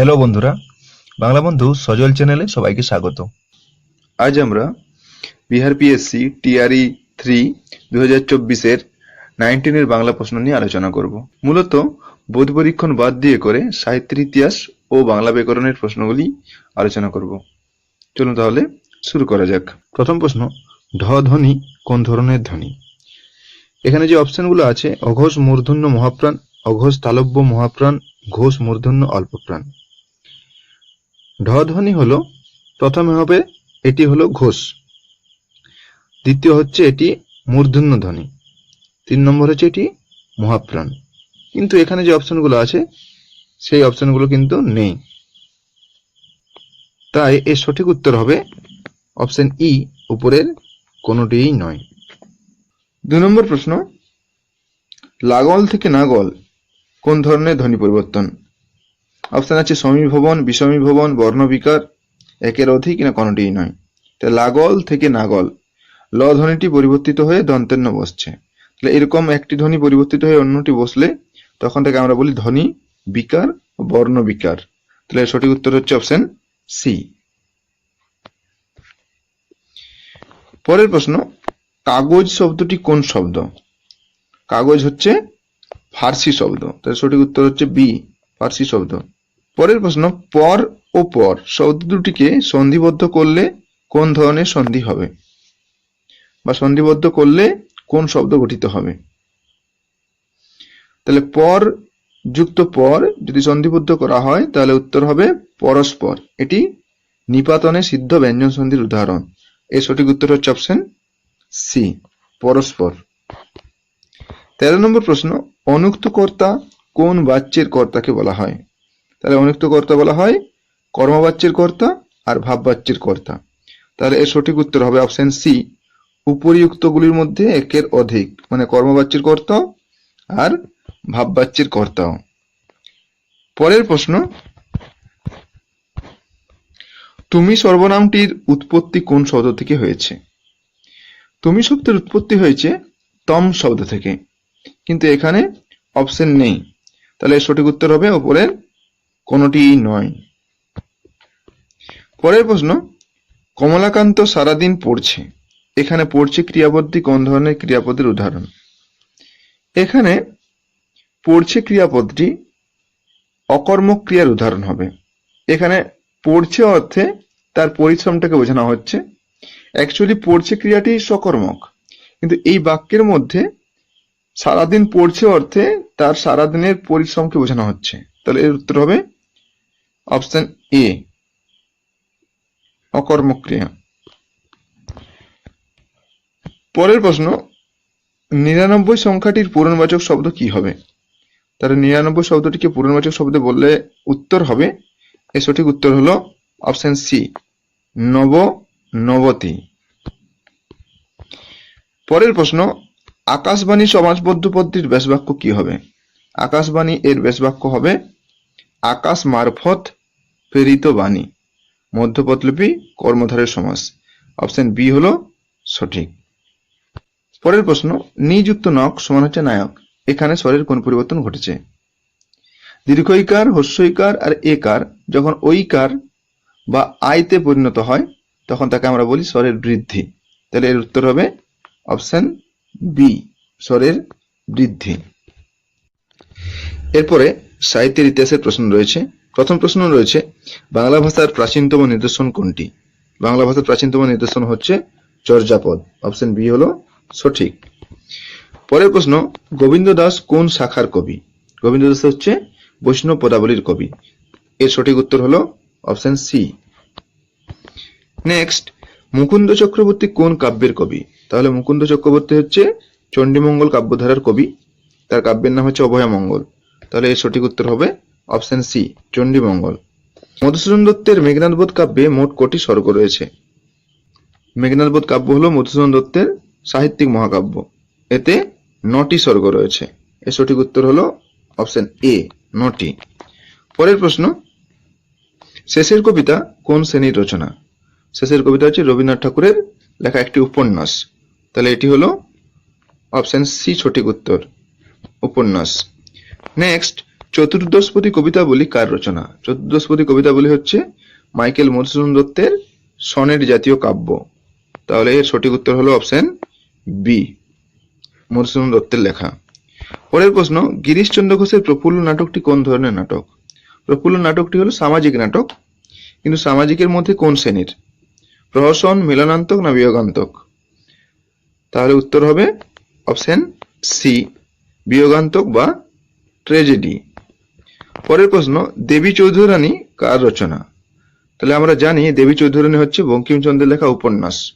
Hello বন্ধুরা। বাংলা বন্ধু সজল চ্যানেলে সবাইকে স্বাগত। আজ আমরা বিহার পিএসসি টিআরই থ্রি দু হাজার চব্বিশের নাইনটিনের বাংলা প্রশ্ন নিয়ে আলোচনা করব। মূলত বোধ পরীক্ষণ বাদ দিয়ে করে সাহিত্যের ইতিহাস ও বাংলা ব্যাকরণের প্রশ্নগুলি আলোচনা করব। চলুন তাহলে শুরু করা যাক। প্রথম প্রশ্ন ঢ ধ্বনি কোন ধরনের ধ্বনি? এখানে যে অপশনগুলো আছে অঘোষ মূর্ধন্য মহাপ্রাণ অঘোষ তালব্য মহাপ্রাণ ঘোষ মূর্ধন্য অল্পপ্রাণ। ঢ ধ্বনি হলো প্রথমে হবে এটি হলো ঘোষ। দ্বিতীয় হচ্ছে এটি মূর্ধন্য ধ্বনি তিন নম্বর হচ্ছে এটি মহাপ্রাণ। কিন্তু এখানে যে অপশনগুলো আছে, সেই অপশনগুলো কিন্তু নেই। তাই এর সঠিক উত্তর হবে অপশন ই, উপরের কোনোটিই নয়। দু নম্বর প্রশ্ন, লাগল থেকে নাগল কোন ধরনের ধ্বনি পরিবর্তন? অপশন আছে সমীভবন বিষমীভবন বর্ণবিকার, একের অধিক না কোনোটিই নয়। তা লাগল থেকে নাগল। ল ধ্বনিটি পরিবর্তিত হয়ে দন্তের ন বসছে। তাহলে এরকম একটি ধ্বনি পরিবর্তিত হয়ে অন্যটি বসলে তখন থেকে আমরা বলি ধ্বনি, বিকার বর্ণ বিকার তাহলে সঠিক উত্তর হচ্ছে অপশন সি। পরের প্রশ্ন, কাগজ শব্দটি কোন শব্দ? কাগজ হচ্ছে ফার্সি শব্দ। তার সঠিক উত্তর হচ্ছে বি, ফার্সি শব্দ। পরের প্রশ্ন, পর ও পর শব্দ দুটিকে সন্ধিবদ্ধ করলে কোন ধরনের সন্ধি হবে? বা সন্ধিবদ্ধ করলে কোন শব্দ গঠিত হবে? তাহলে পর যুক্ত পর যদি সন্ধিবদ্ধ করা হয়, তাহলে উত্তর হবে পরস্পর। এটি নিপাতনে সিদ্ধ ব্যঞ্জন সন্ধির উদাহরণ। এর সঠিক উত্তর হচ্ছে অপশন সি, পরস্পর। তেরো নম্বর প্রশ্ন, অনুক্ত কর্তা কোন বাচ্যের কর্তাকে বলা হয়? তাহলে অনুক্ত কর্তা বলা হয় কর্মবাচ্যের কর্তা আর ভাববাচ্যের কর্তা। তাহলে এর সঠিক উত্তর হবে অপশন সি উপরিউক্তগুলির মধ্যে একের অধিক মানে কর্মবাচ্যের কর্তাও আর ভাববাচ্যের কর্তাও। পরের প্রশ্ন, তুমি সর্বনামটির উৎপত্তি কোন শব্দ থেকে হয়েছে? তুমি শব্দের উৎপত্তি হয়েছে তম শব্দ থেকে, কিন্তু এখানে অপশন নেই। তাহলে সঠিক উত্তর হবে ওপরের কোনোটি নয়। পরের প্রশ্ন, কমলাকান্ত সারাদিন পড়ছে। এখানে পড়ছে ক্রিয়াপদটি কোন ধরনের ক্রিয়াপদের উদাহরণ? এখানে পড়ছে ক্রিয়াপদটি অকর্মক ক্রিয়ার উদাহরণ হবে। এখানে পড়ছে অর্থে তার পরিশ্রমটাকে বোঝানো হচ্ছে। অ্যাকচুয়ালি পড়ছে ক্রিয়াটি সকর্মক কিন্তু এই বাক্যের মধ্যে সারাদিন পড়ছে অর্থে তার সারাদিনের পরিশ্রমকে বোঝানো হচ্ছে। তাহলে এর উত্তর হবে অপশন এ অকর্মক্রিয়া। পরের প্রশ্ন, নিরানব্বই সংখ্যাটির পূরণবাচক শব্দ কি হবে? তাহলে নিরানব্বই শব্দটিকে পূরণবাচক শব্দে বললে উত্তর হবে। এর সঠিক উত্তর হলো অপশন সি নব, নবতী। পরের প্রশ্ন, আকাশবাণী সমাজবদ্ধ পদ্ধতির ব্যাসবাক্য কি হবে? আকাশবাণী এর ব্যাসবাক্য হবে আকাশ মারফত প্রেরিত বাণী, মধ্যপদলিপি কর্মধারের সমাস অপশন বি হলো সঠিক। পরের প্রশ্ন, নিযুক্ত নক সমান হচ্ছে নায়ক। এখানে স্বরের কোন পরিবর্তন ঘটেছে। দীর্ঘইকার হস্যইকার আর একার, যখন ঐকার বা আইতে পরিণত হয়, তখন তাকে আমরা বলি স্বরের বৃদ্ধি। তাহলে এর উত্তর হবে অপশন বি, স্বরের বৃদ্ধি। এরপরে সাহিত্যের ইতিহাসের প্রশ্ন রয়েছে। প্রথম প্রশ্ন রয়েছে, বাংলা ভাষার প্রাচীনতম নিদর্শন কোনটি? বাংলা ভাষার প্রাচীনতম নিদর্শন হচ্ছে চর্যাপদ। অপশন বি হলো সঠিক। পরের প্রশ্ন, গোবিন্দ দাস কোন শাখার কবি? গোবিন্দ দাস হচ্ছে বৈষ্ণব পদাবলীর কবি। এর সঠিক উত্তর হলো option C. Next, Mukunda Chakraborty কোন কাব্যের কবি? তাহলে মুকুন্দ চক্রবর্তী হচ্ছে চণ্ডীমঙ্গল কাব্যধারার কবি। তার কাব্যের নাম হচ্ছে অভয়মঙ্গল। তাহলে এর সঠিক উত্তর হবে অপশন সি, চণ্ডীমঙ্গল। মধুসূদন দত্তের মেঘনাথবোধ কাব্যে মোট কটি স্বর্গ রয়েছে? মেঘনাথবোধ কাব্য হলো মধুসূদন দত্তের সাহিত্যিক মহাকাব্য। এতে নটি স্বর্গ রয়েছে। এর সঠিক উত্তর হলো অপশন এ, নটি। পরের প্রশ্ন, শেষের কবিতা কোন শ্রেণির রচনা? শেষের কবিতা হচ্ছে রবীন্দ্রনাথ ঠাকুরের লেখা একটি উপন্যাস। তাহলে এটি হলো অপশন সি সঠিক উত্তর, উপন্যাস। নেক্সট চতুর্দশপদী কবিতাবলী কার রচনা? চতুর্দশপদী কবিতাবলী হচ্ছে মাইকেল মধুসূদন দত্তের সনেট জাতীয় কাব্য। তাহলে এর সঠিক উত্তর হলো অপশন বি মধুসূদন দত্তের লেখা। পরের প্রশ্ন, গিরিশচন্দ্র ঘোষের প্রফুল্ল নাটকটি কোন ধরনের নাটক? প্রফুল্ল নাটকটি হলো সামাজিক নাটক, কিন্তু সামাজিকের মধ্যে কোন শ্রেণির? প্রহসন, মিলনান্তক না বিয়োগান্তক? তাহলে উত্তর হবে অপশন সি বিয়োগান্তক বা ট্রেজেডি পরের প্রশ্ন, দেবী চৌধুরানী কার রচনা? তাহলে আমরা জানি দেবী চৌধুরানী হচ্ছে বঙ্কিমচন্দ্রের লেখা উপন্যাস।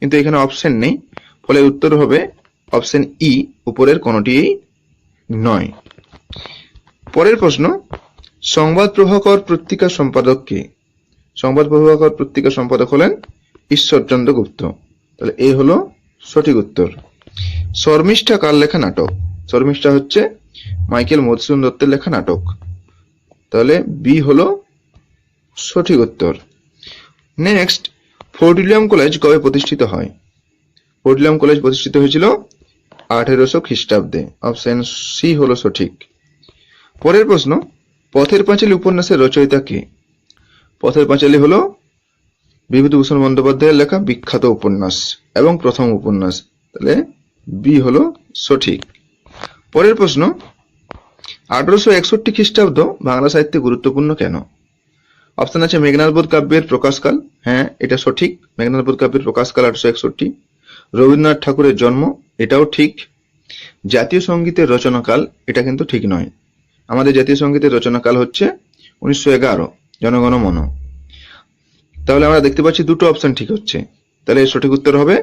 কিন্তু এখানে অপশন নেই, ফলে উত্তর হবে অপশন ই উপরের কোনটিই নয়। পরের প্রশ্ন, সংবাদ প্রভাকর পত্রিকা সম্পাদক কে? সংবাদ প্রভাকর পত্রিকা সম্পাদক হলেন ঈশ্বরচন্দ্র গুপ্ত। তাহলে এই হলো সঠিক উত্তর। শর্মিষ্ঠা কার লেখা নাটক? শর্মিষ্ঠা হচ্ছে মাইকেল মধুসূদন দত্তের লেখা নাটক। তাহলে বি হলো সঠিক উত্তর। নেক্সট ফোর্ট উইলিয়াম কলেজ কবে প্রতিষ্ঠিত হয়? ফোর্ট উইলিয়াম কলেজ প্রতিষ্ঠিত হয়েছিল আঠেরোশো খ্রিস্টাব্দে। অপশন সি হলো সঠিক। পরের প্রশ্ন, পথের পাঁচালী উপন্যাসের রচয়িতা কে? পথের পাঁচালী হলো বিভূতিভূষণ বন্দ্যোপাধ্যায়ের লেখা বিখ্যাত উপন্যাস এবং প্রথম উপন্যাস। তাহলে বি হলো সঠিক। পরের প্রশ্ন, আঠারোশো একষট্টি খ্রিস্টাব্দ বাংলা সাহিত্যে গুরুত্বপূর্ণ কেন? অপশন আছে মেঘনাথবোধ কাব্যের প্রকাশকাল। হ্যাঁ এটা সঠিক। মেঘনাথবোধ কাব্যের প্রকাশকাল আঠারোশো একষট্টি। রবীন্দ্রনাথ ঠাকুরের জন্ম, এটাও ঠিক। জাতীয় সঙ্গীতের রচনাকাল, এটা কিন্তু ঠিক নয়। আমাদের জাতীয় সঙ্গীতের রচনাকাল হচ্ছে উনিশশো এগারো, জনগণ মন। তাহলে আমরা দেখতে পাচ্ছি দুটো অপশন ঠিক হচ্ছে। তাহলে সঠিক উত্তর হবে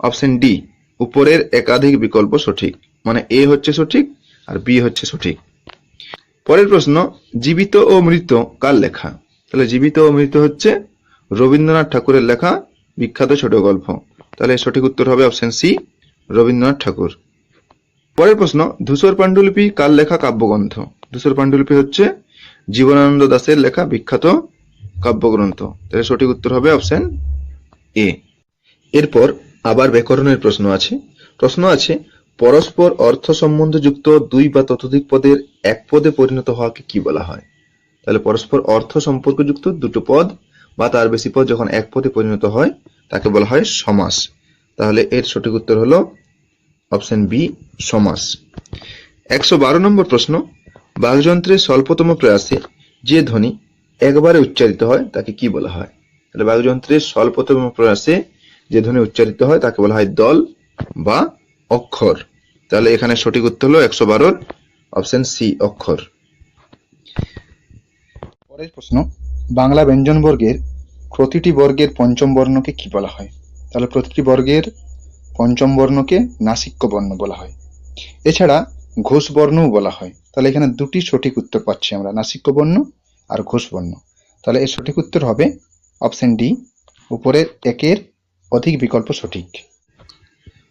অপশন ডি, উপরের একাধিক বিকল্প সঠিক। মানে এ হচ্ছে সঠিক আর বি হচ্ছে সঠিক। পরের প্রশ্ন, জীবিত ও মৃত কার লেখা? তাহলে জীবিত ও মৃত হচ্ছে রবীন্দ্রনাথ ঠাকুরের লেখা বিখ্যাত ছোট গল্প। তাহলে সঠিক উত্তর হবে অপশন সি রবীন্দ্রনাথ ঠাকুর। পরের প্রশ্ন, ধূসর পাণ্ডুলিপি কার লেখা কাব্যগ্রন্থ? ধূসর পাণ্ডুলিপি হচ্ছে জীবনানন্দ দাসের লেখা বিখ্যাত কাব্যগ্রন্থ। তাহলে সঠিক উত্তর হবে অপশন এ এরপর আবার ব্যাকরণের প্রশ্ন আছে। প্রশ্ন আছে পরস্পর অর্থ সম্বন্ধযুক্ত দুই বা ততোধিক পদের এক পদে পরিণত হওয়াকে কি বলা হয়? তাহলে পরস্পর অর্থ সম্পর্কযুক্ত দুটো পদ বা তার বেশি পদ যখন এক পদে পরিণত হয়, তাকে বলা হয় সমাস। তাহলে এর সঠিক উত্তর হলো অপশন বি, সমাস। একশো বারো নম্বর প্রশ্ন বাঘযন্ত্রের স্বল্পতম প্রয়াসে যে ধ্বনি একবারে উচ্চারিত হয়, তাকে কি বলা হয়? তাহলে বাঘযন্ত্রের স্বল্পতম প্রয়াসে যে ধ্বনি উচ্চারিত হয়, তাকে বলা হয় দল বা অক্ষর। তাহলে এখানে সঠিক উত্তর হলো একশো বারোর অপশন সি অক্ষর। পরের প্রশ্ন, বাংলা ব্যঞ্জন বর্গের প্রতিটি বর্গের পঞ্চম বর্ণকে কি বলা হয়? তাহলে প্রতিটি বর্গের পঞ্চম বর্ণকে নাসিক্য বর্ণ বলা হয়। এছাড়া ঘোষ বর্ণও বলা হয়। তাহলে এখানে দুটি সঠিক উত্তর পাচ্ছি আমরা, নাসিক্য বর্ণ আর ঘোষ বর্ণ। তাহলে এর সঠিক উত্তর হবে অপশন ডি উপরের একের অধিক বিকল্প সঠিক।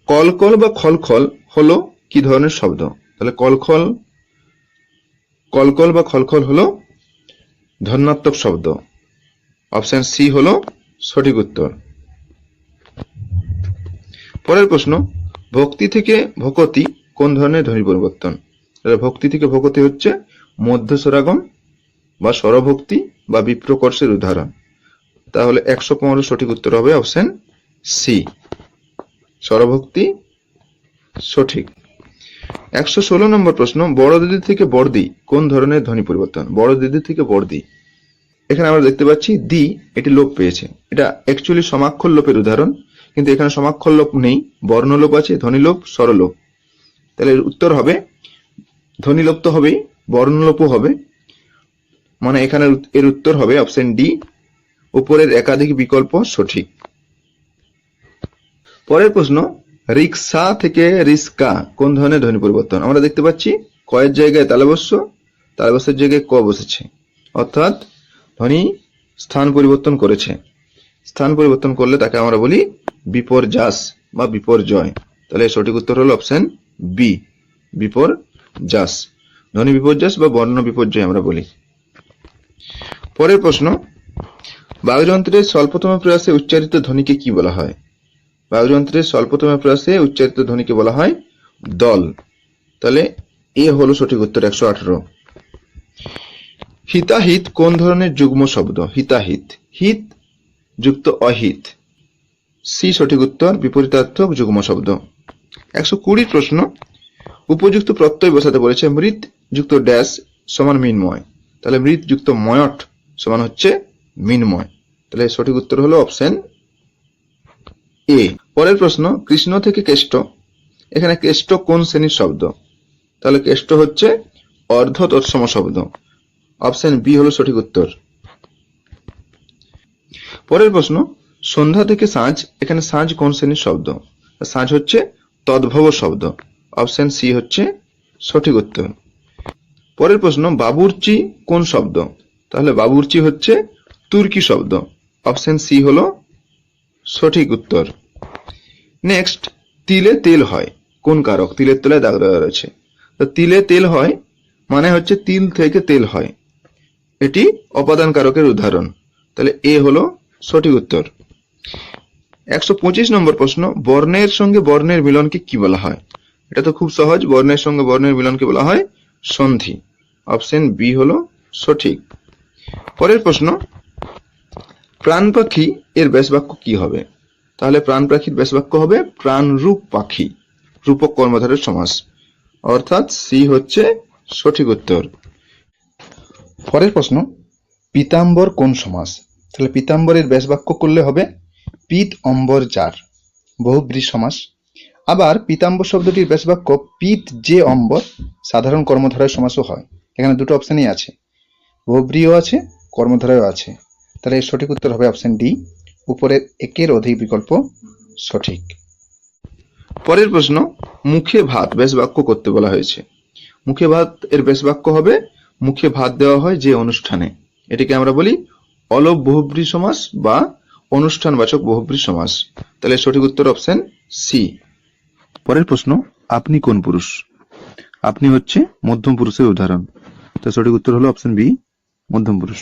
কলকল বা খলখল হলো কি ধরনের শব্দ? তাহলে কলখল, কলকল বা খলখল হলো ধন্যাত্মক শব্দ। অপশন সি হলো সঠিক উত্তর। পরের প্রশ্ন, ভক্তি থেকে ভকতি কোন ধরনের ধ্বনি পরিবর্তন? ভক্তি থেকে ভকতি হচ্ছে মধ্য স্বরাগম বা স্বরভক্তি বা বিপ্রকর্ষের উদাহরণ। তাহলে একশো পনেরো সঠিক উত্তর হবে অপশন সি। স্বরভক্তি সঠিক। একশো ষোলো নম্বর প্রশ্ন, বড় দিদি থেকে বড়দি, কোন ধরনের ধ্বনি পরিবর্তন? বড় দিদি থেকে বড়দি। এখানে আমরা দেখতে পাচ্ছি দি এটি লোপ পেয়েছে। এটা অ্যাকচুয়ালি সমাক্ষর লোপের উদাহরণ, কিন্তু এখানে সমাক্ষর লোপ নেই, বর্ণলোপ আছে, ধ্বনিলোপ, স্বরলোপ। তাহলে উত্তর হবে, ধ্বনিলোপ তো হবেই, বর্ণলোপও হবে। মানে এখানে এর উত্তর হবে অপশন ডি উপরের একাধিক বিকল্প সঠিক। পরের প্রশ্ন, রিক্সা থেকে রিস্কা কোন ধরনের ধ্বনি পরিবর্তন? আমরা দেখতে পাচ্ছি কয়ের জায়গায় তালবস্য, তালবস্যের জায়গায় ক বসেছে। অর্থাৎ ধ্বনি স্থান পরিবর্তন করেছে। স্থান পরিবর্তন করলে তাকে আমরা বলি বিপর্যাস বা বিপর্যয়। তাহলে সঠিক উত্তর হলো অপশন বি বিপর্যাস ধ্বনি বিপর্যাস বা বর্ণ বিপর্যয় আমরা বলি। পরের প্রশ্ন, বায়ুযন্ত্রের স্বল্পতম প্রয়াসে উচ্চারিত ধ্বনিকে কি বলা হয়? বায়ুযন্ত্রের স্বল্পতম প্রয়াসে উচ্চারিত ধ্বনিকে বলা হয় দল। তাহলে এ হলো সঠিক উত্তর একশো আঠারো। হিতাহিত কোন ধরনের যুগ্ম শব্দ? হিতাহিত। হিত যুক্ত অহিত। সি সঠিক উত্তর, বিপরীতার্থক যুগ্ম শব্দ। একশো কুড়ির প্রশ্ন, উপযুক্ত প্রত্যয় বসাতে বলেছে মৃত যুক্ত ড্যাশ সমান মিনময়। তাহলে মৃত যুক্ত ময়ট সমান হচ্ছে মিনময়। তাহলে সঠিক উত্তর হলো অপশন এ। পরের প্রশ্ন, কৃষ্ণ থেকে কেষ্ট। এখানে কেষ্ট কোন শ্রেণির শব্দ? তাহলে কেষ্ট হচ্ছে অর্ধ তৎসম শব্দ। অপশন বি হলো সঠিক উত্তর। পরের প্রশ্ন, সন্ধ্যা থেকে সাঁঝ, এখানে সাঁঝ কোন শ্রেণির শব্দ? সাঁঝ হচ্ছে তদ্ভব শব্দ। অপশন সি হচ্ছে সঠিক উত্তর। পরের প্রশ্ন, বাবুর্চি কোন শব্দ? তাহলে বাবুর্চি হচ্ছে তুর্কি শব্দ। অপশন সি হলো সঠিক উত্তর। নেক্সট তিলে তেল হয়। কোন কারক? তিলের তলায় দাগ দেওয়া রয়েছে। তো তিলে তেল হয় মানে হচ্ছে তিল থেকে তেল হয়। এটি অপাদান কারকের উদাহরণ। তাহলে এ হলো সঠিক উত্তর। একশো পঁচিশ নম্বর প্রশ্ন, বর্ণের সঙ্গে বর্ণের মিলনকে কি বলা হয়? এটা তো খুব সহজ, বর্ণের সঙ্গে বর্ণের মিলনকে বলা হয় সন্ধি। অপশন বি হলো সঠিক। পরের প্রশ্ন প্রাণ পাখি এর ব্যাসবাক্য কি হবে? তাহলে প্রাণ পাখির ব্যাসবাক্য হবে প্রাণরূপ পাখি, রূপক কর্মধারের সমাস। অর্থাৎ সি হচ্ছে সঠিক উত্তর। পরের প্রশ্ন, পীতাম্বর কোন সমাস? তাহলে পীতাম্বরের ব্যাসবাক্য করলে হবে পিত অম্বর যার, বহুব্রী সমাস। আবার পীতাম্বর শব্দটির ব্যাসবাক্য পিত যে অম্বর, সাধারণ কর্মধারয় সমাসও হয়। এখানে দুটো অপশানই আছে। বহুব্রীও আছে, কর্মধারয়ও আছে। তাহলে এর সঠিক উত্তর হবে অপশন ডি উপরের একের অধিক বিকল্প সঠিক। পরের প্রশ্ন, মুখে ভাত বেশ বাক্য করতে বলা হয়েছে। মুখে ভাত এর বেশ বাক্য হবে, মুখে ভাত দেওয়া হয় যে অনুষ্ঠানে। এটিকে আমরা বলি অলপ বহুব্রী সমাস বা অনুষ্ঠানবাচক বহুব্রী সমাস। তাহলে সঠিক উত্তর অপশন সি পরের প্রশ্ন, আপনি কোন পুরুষ? আপনি হচ্ছে মধ্যম পুরুষের উদাহরণ। তো সঠিক উত্তর হলো অপশন বি মধ্যম পুরুষ।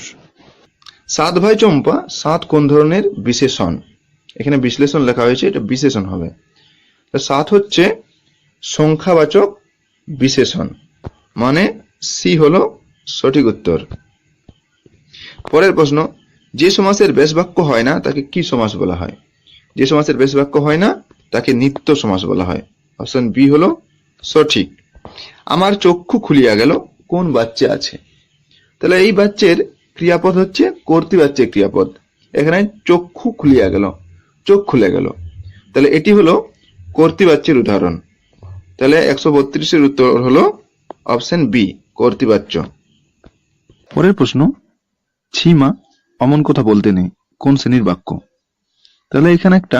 সাত ভাই চম্পা, সাত কোন ধরনের বিশেষণ? এখানে বিশ্লেষণ লেখা হয়েছে, এটা বিশেষণ হবে। সাত হচ্ছে সংখ্যাবাচক বিশেষণ মানে সি হলো সঠিক উত্তর। পরের প্রশ্ন, যে সমাসের বেশ বাক্য হয় না, তাকে কি সমাস বলা হয়? যে সমাসের বেশ বাক্য হয় না, তাকে নিত্য সমাস বলা হয়। অপশন বি হলো সঠিক। আমার চক্ষু খুলিয়া গেল, কোন বাচ্চা আছে? তাহলে এই বাচ্চের ক্রিয়াপদ হচ্ছে কর্তৃ বাচ্চের ক্রিয়াপদ। এখানে চক্ষু খুলিয়া গেল চোখ খুলে গেল। তাহলে এটি হলো কর্তৃবাচ্যের উদাহরণ। তাহলে একশো বত্রিশের উত্তর হলো অপশন বি কর্তৃবাচ্য। পরের প্রশ্ন ছিমা অমন কথা বলতে নেই কোন শ্রেণির বাক্য? তাহলে এখানে একটা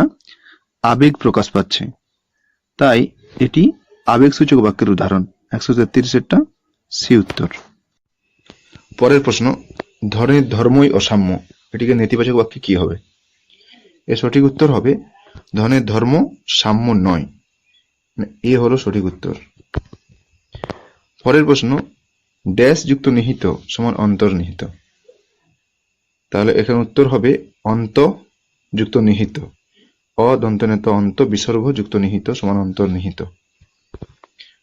আবেগ প্রকাশ পাচ্ছে। তাই এটি আবেগসূচক বাক্যের উদাহরণ একশো তেত্রিশেরটা সি উত্তর। পরের প্রশ্ন ধরনের ধর্মই অসাম্য। এটিকে নেতিবাচক বাক্যে কি হবে? এর সঠিক উত্তর হবে ধনের ধর্ম সাম্য নয়। মানে এ হলো সঠিক উত্তর। পরের প্রশ্ন, ড্যাশ যুক্ত নিহিত সমান অন্তর্নিহিত তাহলে এখানে উত্তর হবে, অন্ত যুক্ত নিহিত। অদন্তনেত অন্ত বিসর্গ যুক্ত নিহিত সমান অন্তর্নিহিত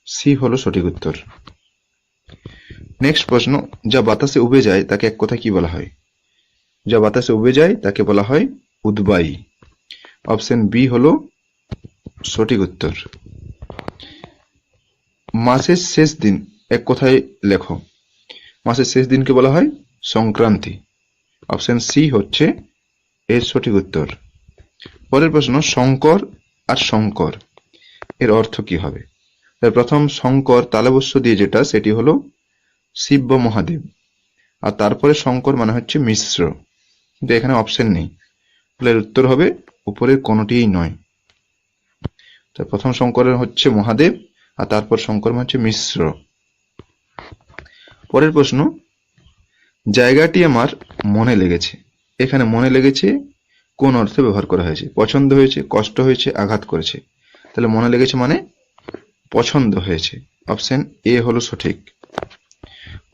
সি হলো সঠিক উত্তর। নেক্সট প্রশ্ন, যা বাতাসে উবে যায়, তাকে এক কথা কি বলা হয়? যা বাতাসে উবে যায়, তাকে বলা হয় উদ্বায়ী। অপশন বি হলো সঠিক উত্তর। মাসের শেষ দিন, এক কথায় লেখো। মাসের শেষ দিনকে বলা হয় সংক্রান্তি। অপশন সি হচ্ছে এর সঠিক উত্তর। পরের প্রশ্ন, শঙ্কর আর শঙ্কর, এর অর্থ কি হবে? প্রথম শঙ্কর তালবস্য দিয়ে যেটা, সেটি হলো শিব মহাদেব। আর তারপরে শঙ্কর মানে হচ্ছে মিশ্র। কিন্তু এখানে অপশন নেই। তাহলে উত্তর হবে, উপরের কোনোটিই নয়। তো প্রথম শঙ্করের হচ্ছে মহাদেব, আর তারপর শঙ্কর মানে হচ্ছে মিশ্র। পরের প্রশ্ন, জায়গাটি আমার মনে লেগেছে। এখানে মনে লেগেছে কোন অর্থে ব্যবহার করা হয়েছে। পছন্দ হয়েছে, কষ্ট হয়েছে, আঘাত করেছে। তাহলে মনে লেগেছে মানে পছন্দ হয়েছে। অপশন এ হলো সঠিক।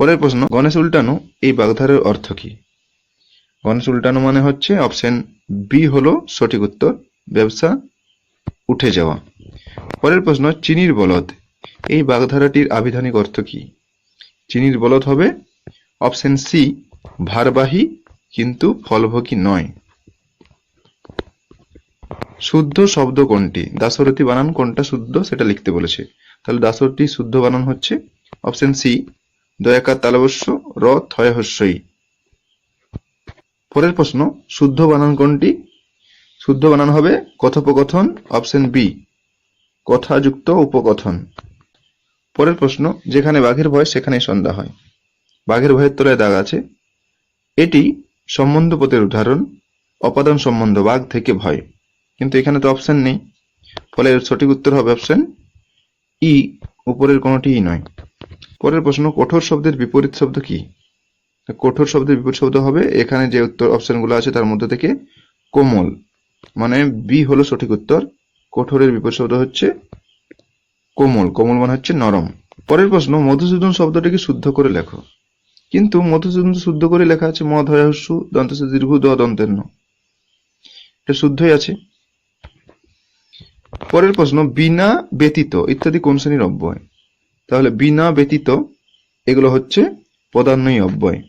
পরের প্রশ্ন, গণেশ উল্টানো এই বাগধারের অর্থ কি? গণেশ উল্টানো মানে হচ্ছে অপশন বি হলো সঠিক উত্তর, ব্যবসা উঠে যাওয়া। পরের প্রশ্ন, চিনির বলদ, এই বাগধারাটির আবিধানিক অর্থ কি? চিনির বলদ হবে অপশন সি ভারবাহী কিন্তু ফলভোগী নয়। শুদ্ধ শব্দ কোনটি? দাসরথী বানান কোনটা শুদ্ধ সেটা লিখতে বলেছে। তাহলে দাসরথী শুদ্ধ বানান হচ্ছে অপশন সি দয়াকার তালবস্য র থয় হস্যই। পরের প্রশ্ন, শুদ্ধ বানান কোনটি? শুদ্ধ বানান হবে কথোপকথন, অপশন বি, কথাযুক্ত উপকথন। পরের প্রশ্ন, যেখানে বাঘের ভয়, সেখানেই সন্ধ্যা হয়। বাঘের ভয়ের তলায় দাগ আছে। এটি সম্বন্ধ পদের উদাহরণ, অপাদান সম্বন্ধ বাঘ থেকে ভয়। কিন্তু এখানে তো অপশন নেই। ফলে সঠিক উত্তর হবে অপশন ই, উপরের কোনোটিই নয়। পরের প্রশ্ন, কঠোর শব্দের বিপরীত শব্দ কি? কঠোর শব্দের বিপরীত শব্দ হবে এখানে যে উত্তর অপশনগুলো আছে তার মধ্যে থেকে কোমল মানে বি হলো সঠিক উত্তর, কঠোরের বিপরীত শব্দ হচ্ছে কোমল কোমল মানে হচ্ছে নরম। পরের প্রশ্ন, মধুসূদন শব্দটিকে শুদ্ধ করে লেখো? কিন্তু মধুসূদন শুদ্ধ করে লেখা আছে মদ হয় হস্যু দন্ত দীর্ঘ, দ, দন্তের ন। এটা শুদ্ধই আছে। পরের প্রশ্ন, বিনা ব্যতীত ইত্যাদি কোন শ্রেণির অব্যয়? তাহলে বিনা ব্যতীত এগুলো হচ্ছে পদান্বয়ী অব্যয়।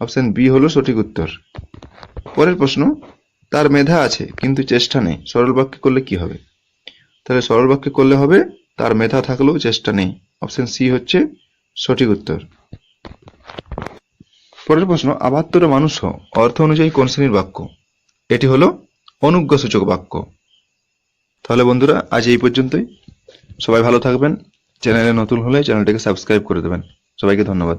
অপশন বি হলো সঠিক উত্তর। পরের প্রশ্ন, তার মেধা আছে, কিন্তু চেষ্টা নেই, সরল বাক্যে করলে কি হবে? তাহলে সরল বাক্যে করলে হবে, তার মেধা থাকলেও চেষ্টা নেই। অপশন সি হচ্ছে সঠিক উত্তর। পরের প্রশ্ন, আবাত্তর মানুষ অর্থ অনুযায়ী কোন শ্রেণির বাক্য? এটি হলো অনুজ্ঞাসূচক বাক্য। তাহলে বন্ধুরা, আজ এই পর্যন্তই। সবাই ভালো থাকবেন। চ্যানেলে নতুন হলে চ্যানেলটাকে সাবস্ক্রাইব করে দেবেন। সবাইকে ধন্যবাদ।